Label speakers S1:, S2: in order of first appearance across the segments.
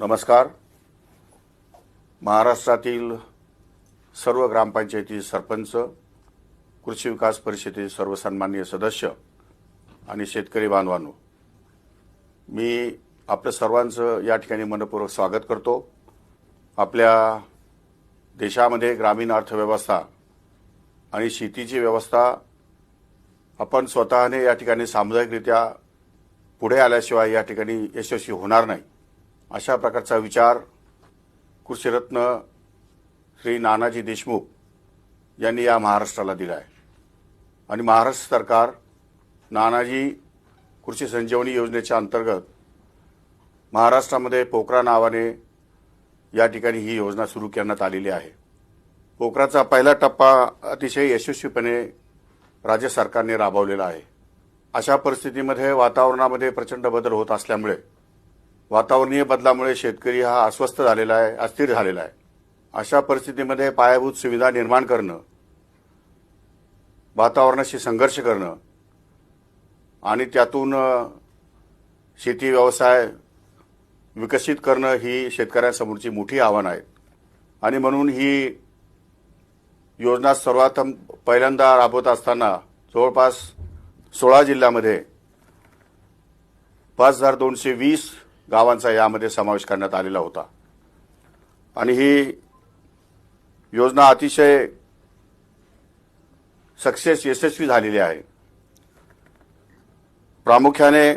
S1: नमस्कार. महाराष्ट्रातील सर्व ग्रामपंचायती सरपंच कृषी विकास परिषदेचे सर्व सन्माननीय सदस्य आणि शेतकरी बांधवांनो मी आपलं सर्वांचं या ठिकाणी मनपूर्वक स्वागत करतो. आपल्या देशामध्ये ग्रामीण अर्थव्यवस्था आणि शेतीची व्यवस्था आपण स्वतःने या ठिकाणी सामुदायिकरित्या पुढे आल्याशिवाय या ठिकाणी यशस्वी होणार नाही. अशा प्रकारचा विचार कृषीरत्न श्री नानाजी देशमुख यांनी या महाराष्ट्राला दिला आहे आणि महाराष्ट्र सरकार नानाजी कृषी संजीवनी योजनेच्या अंतर्गत महाराष्ट्रामध्ये पोकरा नावाने या ठिकाणी ही योजना सुरू करण्यात आलेली आहे. पोकराचा पहिला टप्पा अतिशय यशस्वीपणे राज्य सरकारने राबवलेला आहे. अशा परिस्थितीमध्ये वातावरणामध्ये प्रचंड बदल होत असल्यामुळे वातावरणीय बदलामुळे शेतकरी हा अस्वस्थ झालेला आहे अस्थिर झालेला आहे. अशा परिस्थितीमध्ये पायाभूत सुविधा निर्माण करणं वातावरणाशी संघर्ष करणं आणि त्यातून शेती व्यवसाय विकसित करणं ही शेतकऱ्यांसमोरची मोठी आव्हानं आहेत आणि म्हणून ही योजना सर्वात पहिल्यांदा राबवत असताना जवळपास सोळा जिल्ह्यामध्ये पाच हजार दोनशे वीस गावांचा यामध्ये समावेश करण्यात आलेला होता. आणि ही योजना अतिशय सक्सेस यशस्वी झालेली आहे. प्रामुख्याने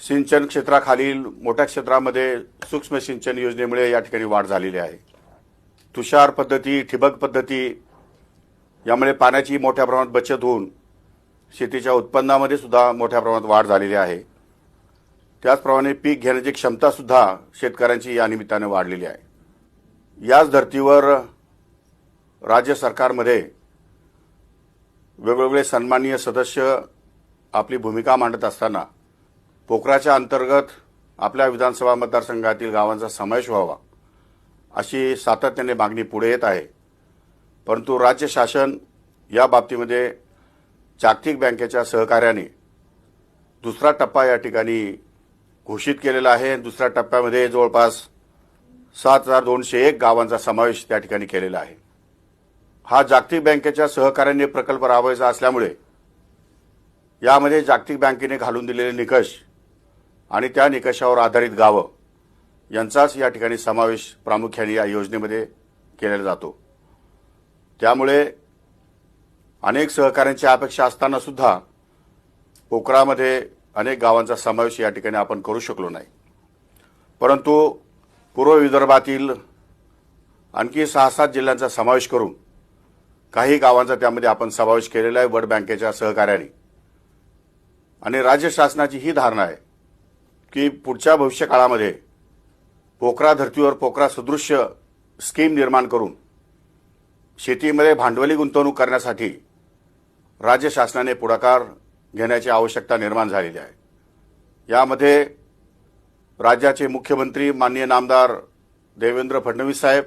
S1: सिंचन क्षेत्राखालील मोठ्या क्षेत्रामध्ये सूक्ष्म सिंचन योजनेमुळे या ठिकाणी वाढ झालेली आहे. तुषार पद्धती ठिबक पद्धती यामुळे पाण्याची मोठ्या प्रमाणात बचत होऊन शेतीच्या उत्पन्नामध्ये सुद्धा मोठ्या प्रमाणात वाढ झालेली आहे. त्याचप्रमाणे पीक घेण्याची क्षमता सुद्धा शेतकऱ्यांची या निमित्ताने वाढलेली आहे. याच धर्तीवर राज्य सरकारमध्ये वेगवेगळे सन्माननीय सदस्य आपली भूमिका मांडत असताना पोखराच्या अंतर्गत आपल्या विधानसभा मतदारसंघातील गावांचा समावेश व्हावा अशी सातत्याने मागणी पुढे येत आहे. परंतु राज्य शासन या बाबतीमध्ये जागतिक बँकेच्या सहकार्याने दुसरा टप्पा या ठिकाणी घोषित केलेला आहे. दुसऱ्या टप्प्यामध्ये जवळपास सात हजार दोनशे एक गावांचा समावेश त्या ठिकाणी केलेला आहे. हा जागतिक बँकेच्या सहकार्याने प्रकल्प राबवायचा असल्यामुळे यामध्ये जागतिक बँकेने घालून दिलेले निकष आणि त्या निकषावर आधारित गावं यांचाच या ठिकाणी समावेश प्रामुख्याने या योजनेमध्ये केलेला जातो. त्यामुळे अनेक सहकाऱ्यांची अपेक्षा असताना सुद्धा पोकरामध्ये अनेक गावांचा समावेश या ठिकाणी आपण करू शकलो नाही. परंतु पूर्व विदर्भातील आणखी सहा सात जिल्ह्यांचा समावेश करून काही गावांचा त्यामध्ये आपण समावेश केलेला आहे वर्ल्ड बँकेच्या सहकार्याने. आणि राज्य शासनाची ही धारणा आहे की पुढच्या भविष्य काळामध्ये धर्तीवर पोकरा सदृश्य स्कीम निर्माण करून शेतीमध्ये भांडवली गुंतवणूक करण्यासाठी राज्य शासनाने पुढाकार घेण्याची आवश्यकता निर्माण झालेली आहे. यामध्ये राज्याचे मुख्यमंत्री माननीय नामदार देवेंद्र फडणवीस साहेब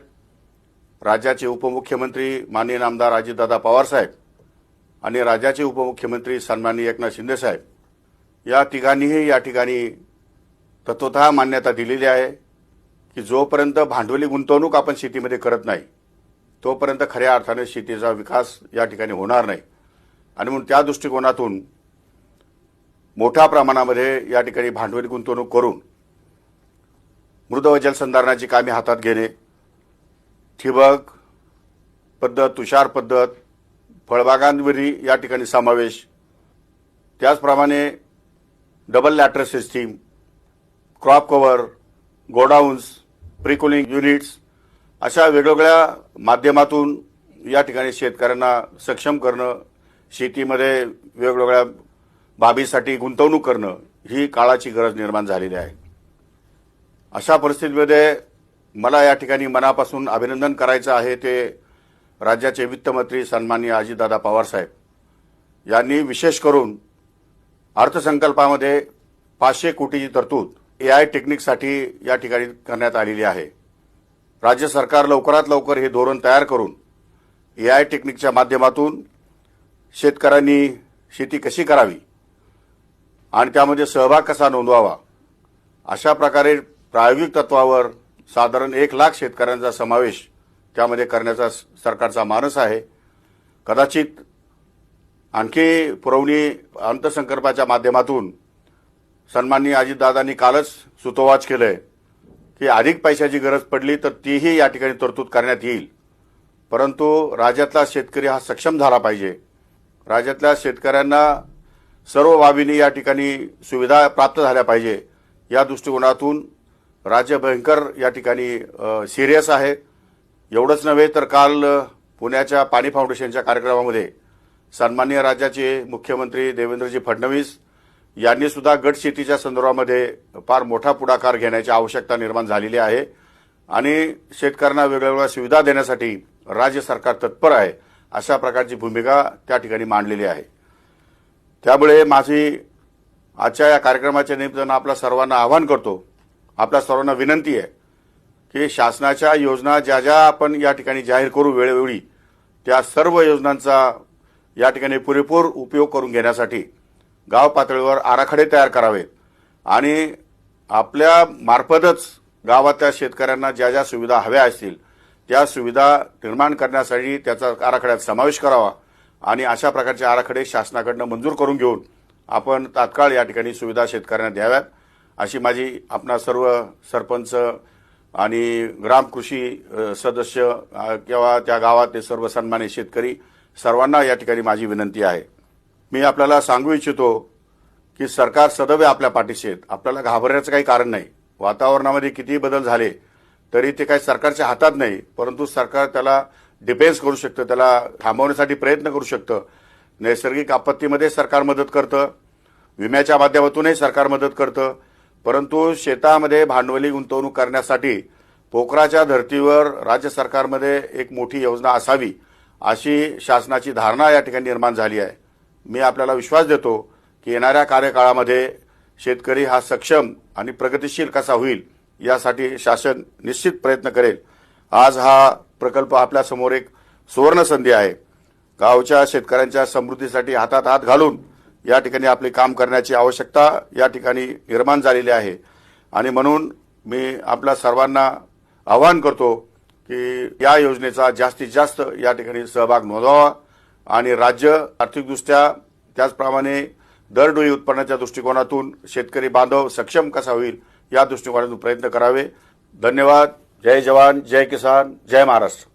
S1: राज्याचे उपमुख्यमंत्री माननीय नामदार अजितदादा पवार साहेब आणि राज्याचे उपमुख्यमंत्री सन्माननीय एकनाथ शिंदे साहेब. या तिघांनीही या ठिकाणी तत्वत मान्यता दिलेली आहे की जोपर्यंत भांडवली गुंतवणूक आपण शेतीमध्ये करत नाही तोपर्यंत खऱ्या अर्थाने शेतीचा विकास या ठिकाणी होणार नाही. आणि म्हणून त्या दृष्टिकोनातून मोठ्या प्रमाणामध्ये या ठिकाणी भांडवली गुंतवणूक करून मृद व जलसंधारणाची कामे हातात घेणे ठिबक पद्धत तुषार पद्धत फळबागांवरी या ठिकाणी समावेश. त्याचप्रमाणे double letter system crop cover godowns precooling units अशा वेगवेगळ्या माध्यमातून या ठिकाणी शेतकऱ्यांना सक्षम करणं शेतीमध्ये वेगवेगळ्या बाबीसाठी गुंतवणूक करणं ही काळाची गरज निर्माण झालेली आहे. अशा परिस्थितीमध्ये मला या ठिकाणी मनापासून अभिनंदन करायचं आहे ते राज्याचे वित्तमंत्री सन्माननीय अजितदादा पवार साहेब यांनी विशेष करून अर्थसंकल्पामध्ये पाचशे कोटीची तरतूद ए आय टेक्निकसाठी या ठिकाणी करण्यात आलेली आहे. राज्य सरकार लवकरात लवकर हे धोरण तयार करून ए आय टेक्निकच्या माध्यमातून शेतकऱ्यांनी शेती कशी करावी आणि त्यामध्ये सहभाग कसा नोंदवावा? अशा प्रकारे प्रायोगिक तत्वावर साधारण एक लाख शेतकऱ्यांचा समावेश त्यामध्ये करण्याचा स- सरकारचा मानस आहे. कदाचित आणखी पुरवणी अंतसंकल्पाच्या माध्यमातून सन्माननीय अजितदादांनी कालच सुतोवाच केलंय की अधिक पैशाची गरज पडली तर तीही या ठिकाणी तरतूद करण्यात येईल. परंतु राज्यातला शेतकरी हा सक्षम झाला पाहिजे. राज्यातल्या शेतकऱ्यांना सर्व बाबींनी या ठिकाणी सुविधा प्राप्त झाल्या पाहिजे. या दृष्टिकोनातून राज्य भयंकर या ठिकाणी सिरियस आहे. एवढंच नव्हे तर काल पुण्याच्या पाणी फाउंडेशनच्या कार्यक्रमामध्ये सन्मान्य राज्याचे मुख्यमंत्री देवेंद्रजी फडणवीस यांनी सुद्धा गट शेतीच्या संदर्भामध्ये फार मोठा पुढाकार घेण्याची आवश्यकता निर्माण झालेली आहे. आणि शेतकऱ्यांना वेगवेगळ्या सुविधा देण्यासाठी राज्य सरकार तत्पर आहे अशा प्रकारची भूमिका त्या ठिकाणी मांडलेली आहे. त्यामुळे माझी आजच्या या कार्यक्रमाच्या निमित्तानं आपल्या सर्वांना आवाहन करतो आपल्या सर्वांना विनंती आहे की शासनाच्या योजना ज्या ज्या आपण या ठिकाणी जाहीर करू वेळोवेळी त्या सर्व योजनांचा या ठिकाणी पुरेपूर उपयोग करून घेण्यासाठी गाव पातळीवर आराखडे तयार करावेत आणि आपल्या मार्फतच गावातल्या शेतकऱ्यांना ज्या ज्या सुविधा हव्या असतील त्या सुविधा निर्माण करण्यासाठी त्याचा आराखड्यात समावेश करावा. आणि अशा प्रकारचे आराखडे शासनाकडनं मंजूर करून घेऊन आपण तात्काळ या ठिकाणी सुविधा शेतकऱ्यांना द्याव्यात अशी माझी आपणा सर्व सरपंच आणि ग्रामकृषी सदस्य किंवा त्या गावातले सर्व सन्मानित शेतकरी सर्वांना या ठिकाणी माझी विनंती आहे. मी आपल्याला सांगू इच्छितो की सरकार सदैव आपल्या पाठीशी आहेत. आपल्याला घाबरण्याचं काही कारण नाही. वातावरणामध्ये कितीही बदल झाले तरी ते काही सरकारच्या हातात नाही परंतु सरकार त्याला डिफेन्स करू शकतं त्याला थांबवण्यासाठी प्रयत्न करू शकतं. नैसर्गिक आपत्तीमध्ये सरकार मदत करतं. विम्याच्या माध्यमातूनही सरकार मदत करतं. परंतु शेतामध्ये भांडवली गुंतवणूक करण्यासाठी पोखराच्या धर्तीवर राज्य सरकारमध्ये एक मोठी योजना असावी अशी शासनाची धारणा या ठिकाणी निर्माण झाली आहे. मी आपल्याला विश्वास देतो की येणाऱ्या कार्यकाळामध्ये शेतकरी हा सक्षम आणि प्रगतिशील कसा होईल यासाठी शासन निश्चित प्रयत्न करेल. आज हा प्रकल्प आपल्यासमोर एक सुवर्ण संधी आहे. गावच्या शेतकऱ्यांच्या समृद्धीसाठी हातात हात घालून या ठिकाणी आपले काम करण्याची आवश्यकता या ठिकाणी निर्माण झालेली आहे. आणि म्हणून मी आपल्या सर्वांना आवाहन करतो की या योजनेचा जास्तीत जास्त या ठिकाणी सहभाग नोंदवावा आणि राज्य आर्थिकदृष्ट्या त्याचप्रमाणे दरडोई उत्पन्नाच्या दृष्टिकोनातून शेतकरी बांधव सक्षम कसा होईल या दृष्टिकोनातून प्रयत्न करावे. धन्यवाद. जय जवान जय किसान जय महाराष्ट्र।